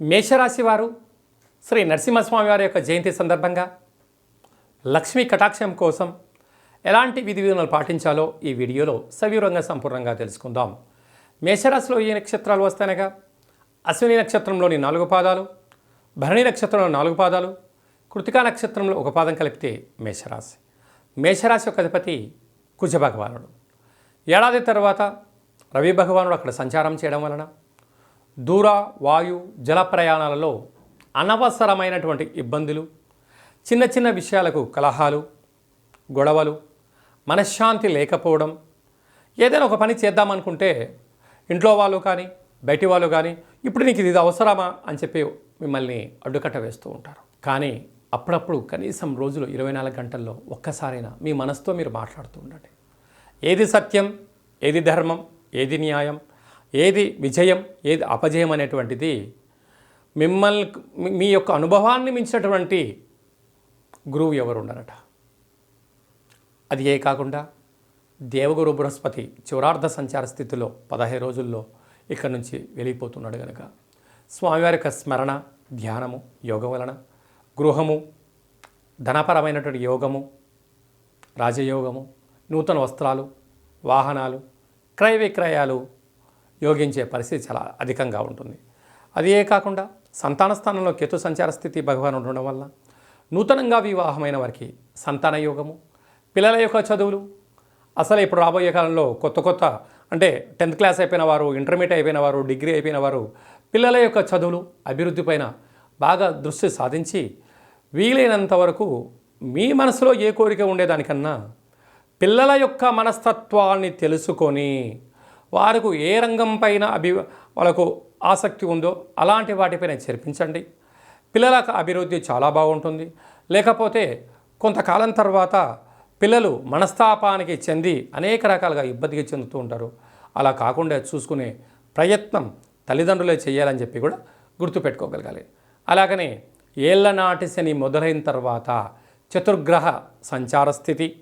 మేషరాశి వారు శ్రీ నరసింహస్వామి వారి యొక్క జయంతి సందర్భంగా లక్ష్మీ కటాక్షం కోసం ఎలాంటి విధి విధానాలు పాటించాలో ఈ వీడియోలో సవివరంగా సంపూర్ణంగా తెలుసుకుందాం. మేషరాశిలో ఏ నక్షత్రాలు వస్తాయనగా అశ్విని నక్షత్రంలోని నాలుగు పాదాలు భరణి నక్షత్రంలో నాలుగు పాదాలు కృతికా నక్షత్రంలో ఒక పాదం కలిపితే మేషరాశి. మేషరాశి యొక్క అధిపతి కుజ భగవానుడు. ఏడాది తర్వాత రవి భగవానుడు అక్కడ సంచారం చేయడం వలన దూర వాయు జల ప్రయాణాలలో అనవసరమైనటువంటి ఇబ్బందులు చిన్న చిన్న విషయాలకు కలహాలు గొడవలు మనశ్శాంతి లేకపోవడం ఏదైనా ఒక పని చేద్దామనుకుంటే ఇంట్లో వాళ్ళు కానీ బయటి వాళ్ళు కానీ ఇప్పుడు నీకు ఇది అవసరమా? అని చెప్పి మిమ్మల్ని అడ్డుకట్ట వేస్తూ ఉంటారు. కానీ అప్పుడప్పుడు కనీసం రోజులు ఇరవై నాలుగు గంటల్లో ఒక్కసారైనా మీ మనసుతో మీరు మాట్లాడుతూ ఉండండి. ఏది సత్యం ఏది ధర్మం ఏది న్యాయం ఏది విజయం ఏది అపజయం అనేటువంటిది మిమ్మల్ని మీ- యొక్క అనుభవాన్ని మించినటువంటి గురువు ఎవరు ఉండరట అది ఏ కాకుండా దేవగురు బృహస్పతి చివరార్ధ సంచార స్థితిలో పదహైదు రోజుల్లో ఇక్కడి నుంచి వెళ్ళిపోతున్నాడు కనుక స్వామివారి యొక్క స్మరణ ధ్యానము యోగం వలన గృహము ధనపరమైనటువంటి యోగము రాజయోగము నూతన వస్త్రాలు వాహనాలు క్రయ విక్రయాలు యోగించే పరిస్థితి చాలా అధికంగా ఉంటుంది. అదే కాకుండా సంతాన స్థానంలో కేతు సంచార స్థితి భగవాన్ ఉండడం వల్ల నూతనంగా వివాహమైన వారికి సంతాన యోగము పిల్లల యొక్క చదువులు అసలు ఇప్పుడు రాబోయే కాలంలో కొత్త కొత్త అంటే టెన్త్ క్లాస్ అయిపోయిన వారు ఇంటర్మీడియట్ అయిపోయిన వారు డిగ్రీ అయిపోయిన వారు పిల్లల యొక్క చదువులు అభివృద్ధి పైన బాగా దృష్టి సాధించి వీలైనంత వరకు మీ మనసులో ఏ కోరిక ఉండేదానికన్నా పిల్లల యొక్క మనస్తత్వాన్ని తెలుసుకొని వారికి ఏ రంగం పైన అభి వాళ్ళకు ఆసక్తి ఉందో అలాంటి వాటిపైన చేర్పించండి పిల్లలకు అభివృద్ధి చాలా బాగుంటుంది. లేకపోతే కొంతకాలం తర్వాత పిల్లలు మనస్తాపానికి చెంది అనేక రకాలుగా ఇబ్బందికి చెందుతూ ఉంటారు. అలా కాకుండా చూసుకునే ప్రయత్నం తల్లిదండ్రులే చేయాలని చెప్పి కూడా గుర్తుపెట్టుకోగలగాలి. అలాగనే ఏళ్ళ నాటి శని మొదలైన తర్వాత చతుర్గ్రహ సంచార స్థితి.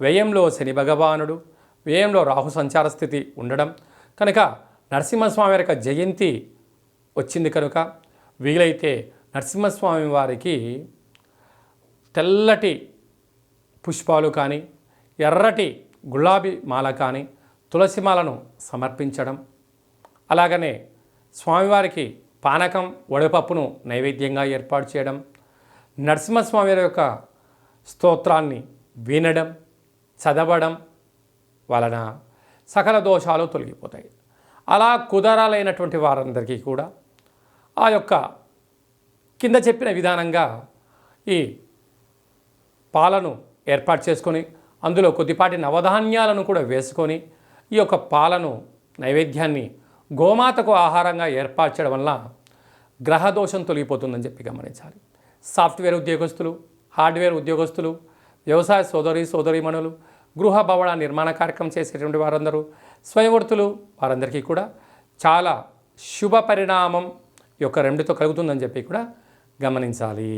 వ్యయంలో శని భగవానుడు వ్యయంలో రాహు సంచార స్థితి ఉండడం. కనుక నరసింహస్వామి వారి యొక్క జయంతి వచ్చింది కనుక వీలైతే నరసింహస్వామి వారికి తెల్లటి పుష్పాలు కానీ ఎర్రటి గులాబీ మాల కానీ తులసి మాలను సమర్పించడం. అలాగనే స్వామివారికి పానకం వడపప్పును నైవేద్యంగా ఏర్పాటు చేయడం. నరసింహస్వామి వారి యొక్క స్తోత్రాన్ని వినడం చదవడం వలన సకల దోషాలు తొలగిపోతాయి. అలా కుదరాలైనటువంటి వారందరికీ కూడా ఆ యొక్క కింద చెప్పిన విధానంగా ఈ పాలను ఏర్పాటు చేసుకొని అందులో కొద్దిపాటి నవధాన్యాలను కూడా వేసుకొని ఈ యొక్క పాలను నైవేద్యాన్ని గోమాతకు ఆహారంగా ఏర్పాటు చేయడం వల్ల గ్రహదోషం తొలగిపోతుందని చెప్పి గమనించాలి. సాఫ్ట్వేర్ ఉద్యోగస్తులు హార్డ్వేర్ ఉద్యోగస్తులు వ్యవసాయ సోదరి సోదరీమణులు గృహ భవన నిర్మాణ కార్యక్రమం చేసేటువంటి వారందరూ స్వయంవర్తులు వారందరికీ కూడా చాలా శుభ పరిణామం యొక్క రెండుతో కలుగుతుందని చెప్పి కూడా గమనించాలి.